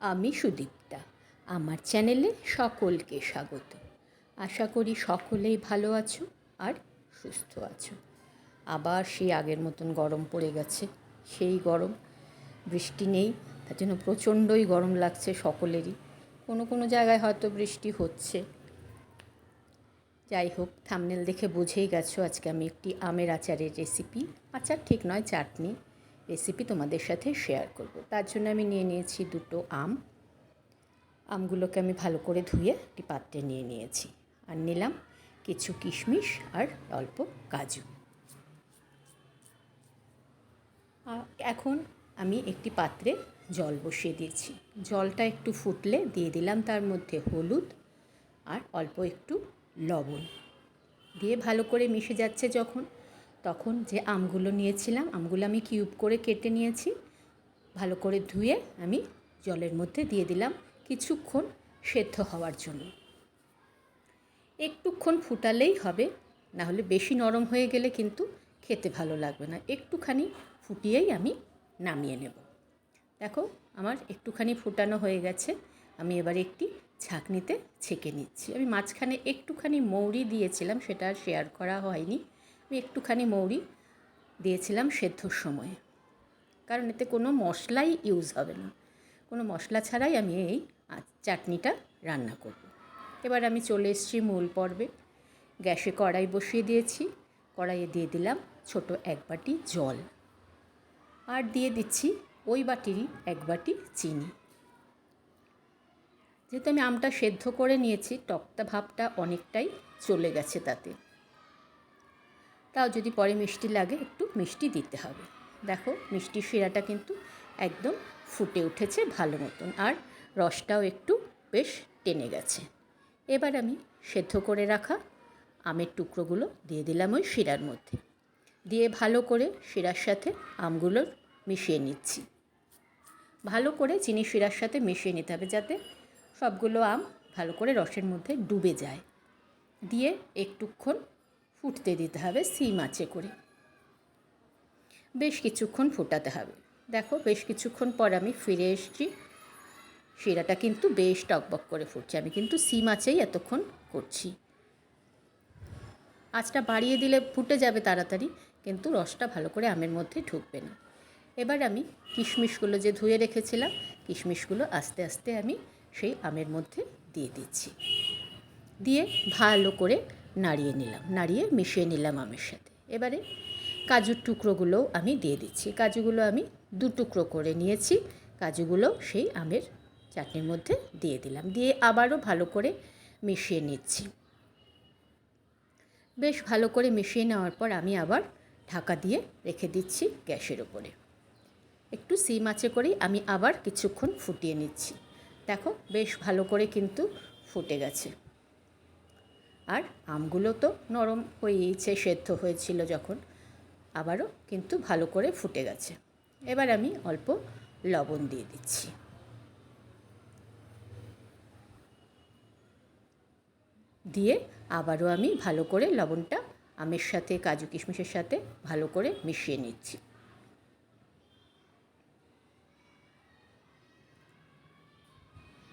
আমি সুদীপ্তা। আমার চ্যানেলে সকলকে স্বাগত। আশা করি সকলেই ভালো আছো আর সুস্থ আছো। আবার সেই আগের মতন গরম পড়ে গেছে, সেই গরম। বৃষ্টি নেই, তার জন্য প্রচণ্ডই গরম লাগছে সকলেরই। কোনো কোনো জায়গায় হয়তো বৃষ্টি হচ্ছে। যাই হোক থামনেল দেখে বুঝেই গেছো আজকে আমি একটি আমের আচারের রেসিপি আচার ঠিক নয়, চাটনি। রেসিপি তোমাদের সাথে শেয়ার করব। তার জন্য আমি নিয়ে নিয়েছি দুটো আম। আমগুলোকে আমি ভালো করে ধুয়ে একটি পাত্রে নিয়ে নিয়েছি। আর নিলাম কিছু কিশমিশ আর অল্প কাজু। এখন আমি একটি পাত্রে জল বসিয়ে দিয়েছি। জলটা একটু ফুটলে দিয়ে দিলাম তার মধ্যে হলুদ আর অল্প একটু লবণ। দিয়ে ভালো করে মিশে যাচ্ছে যখন। তখন যে আমগুলো নিয়েছিলাম, আমগুলো আমি কিউব করে কেটে নিয়েছি। ভালো করে ধুয়ে আমি জলের মধ্যে দিয়ে দিলাম কিছুক্ষণ সেদ্ধ হওয়ার জন্য। একটুক্ষণ ফুটালেই হবে, না হলে বেশি নরম হয়ে গেলে কিন্তু খেতে ভালো লাগবে না। একটুখানি ফুটিয়েই আমি নামিয়ে নেব। দেখো, আমার একটুখানি ফুটানো হয়ে গেছে। আমি এবার একটি ছাঁকনিতে ছেঁকে নিচ্ছি। আমি মাঝখানে একটুখানি মৌরি দিয়েছিলাম, সেটা আর শেয়ার করা হয়নি। একটুখানি মৌরি দিয়েছিলাম সেদ্ধর সময়ে। কারণ এতে কোনো মশলাই ইউজ হবে না। কোনো মশলা ছাড়াই আমি এই চাটনিটা রান্না করব। এবার আমি চলে এসেছি মূল পর্বে। গ্যাসে কড়াই বসিয়ে দিয়েছি। কড়াইয়ে দিয়ে দিলাম ছোট এক বাটি জল। আর দিয়ে দিচ্ছি ওই বাটিরই এক বাটি চিনি। যেহেতু আমি আমটা সেদ্ধ করে নিয়েছি, টকটা ভাবটা অনেকটাই চলে গেছে তাতে। তাও যদি পরে মিষ্টি লাগে, একটু মিষ্টি দিতে হবে। দেখো, মিষ্টির শিরাটা কিন্তু একদম ফুটে উঠেছে ভালো মতন, আর রসটাও একটু বেশ টেনে গেছে। এবার আমি সেদ্ধ করে রাখা আমের টুকরোগুলো দিয়ে দিলাম ওই শিরার মধ্যে। দিয়ে ভালো করে শিরার সাথে আমগুলোর মিশিয়ে নিচ্ছি। ভালো করে চিনি শিরার সাথে মিশিয়ে নিতে হবে যাতে সবগুলো আম ভালো করে রসের মধ্যে ডুবে যায়। দিয়ে একটুক্ষণ ফুটতে দিতে হবে, সিম আঁচে করে। বেশ কিছুক্ষণ ফোটাতে হবে। দেখো, বেশ কিছুক্ষণ পর আমি ফিরে এসেছি। শিরাটা কিন্তু বেশ টকবক করে ফুটছে। আমি কিন্তু সিম আঁচেই এতক্ষণ করছি। আঁচটা বাড়িয়ে দিলে ফুটে যাবে তাড়াতাড়ি, কিন্তু রসটা ভালো করে আমের মধ্যে ঢুকবে না। এবার আমি কিশমিশগুলো যে ধুয়ে রেখেছিলাম, কিশমিশগুলো আস্তে আস্তে আমি সেই আমের মধ্যে দিয়ে দিচ্ছি। দিয়ে ভালো করে নাড়িয়ে নিলাম, নাড়িয়ে মিশিয়ে নিলাম আমের সাথে। এবারে কাজুর টুকরোগুলোও আমি দিয়ে দিচ্ছি। কাজুগুলো আমি দু টুকরো করে নিয়েছি, কাজুগুলো সেই আমের চাটনির মধ্যে দিয়ে দিলাম। দিয়ে আবারও ভালো করে মিশিয়ে নিচ্ছি। বেশ ভালো করে মিশিয়ে নেওয়ার পর আমি আবার ঢাকা দিয়ে রেখে দিচ্ছি গ্যাসের ওপরে একটু সিম আঁচে করেই আমি আবার কিছুক্ষণ ফুটিয়ে নিচ্ছি। দেখো, বেশ ভালো করে কিন্তু ফুটে গেছে। আর আমগুলো তো নরম হয়েইছে, সেদ্ধ হয়েছিল যখন, আবারও কিন্তু ভালো করে ফুটে গেছে। এবার আমি অল্প লবণ দিয়ে দিচ্ছি। দিয়ে আবারও আমি ভালো করে লবণটা আমের সাথে, কাজু কিশমিশের সাথে ভালো করে মিশিয়ে নিচ্ছি।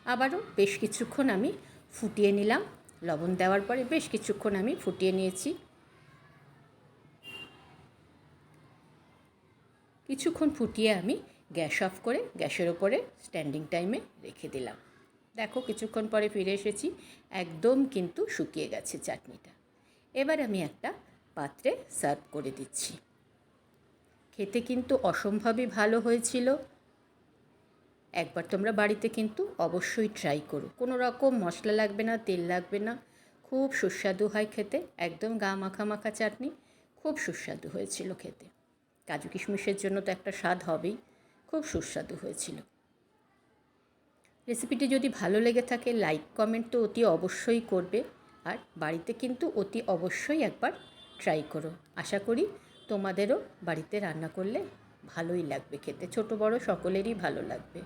আবারও বেশ কিছুক্ষণ আমি ফুটিয়ে নিলাম। লবণ দেওয়ার পরে বেশ কিছুক্ষণ আমি ফুটিয়ে নিয়েছি। কিছুক্ষণ ফুটিয়ে আমি গ্যাস অফ করে গ্যাসের ওপরে স্ট্যান্ডিং টাইমে রেখে দিলাম। দেখো কিছুক্ষণ পরে ফিরে এসেছি, একদম কিন্তু শুকিয়ে গেছে চাটনিটা। এবার আমি একটা পাত্রে সার্ভ করে দিচ্ছি। খেতে কিন্তু অসম্ভবই ভালো হয়েছিল। একবার তোমরা বাড়িতে কিন্তু অবশ্যই ট্রাই করো। কোনো রকম মশলা লাগবে না, তেল লাগবে না। খুব সুস্বাদু হয় খেতে। একদম গা মাখা মাখা চাটনি, খুব সুস্বাদু হয়েছিল খেতে। কাজু কিশমিশের জন্য তো একটা স্বাদ হবেই। খুব সুস্বাদু হয়েছিল। রেসিপিটি যদি ভালো লেগে থাকে লাইক কমেন্ট তো অতি অবশ্যই করবে। আর বাড়িতে কিন্তু অতি অবশ্যই একবার ট্রাই করো। আশা করি তোমাদেরও বাড়িতে রান্না করলে ভালোই লাগবে খেতে। ছোট বড় সকলেরই ভালো লাগবে।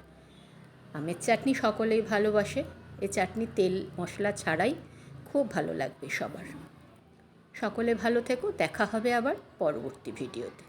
আমের চাটনি সকলেই ভালোবাসে। এ চাটনি তেল, মশলা ছাড়াই খুব ভালো লাগবে সবার। সকলে ভালো থেকো, দেখা হবে আবার পরবর্তী ভিডিওতে।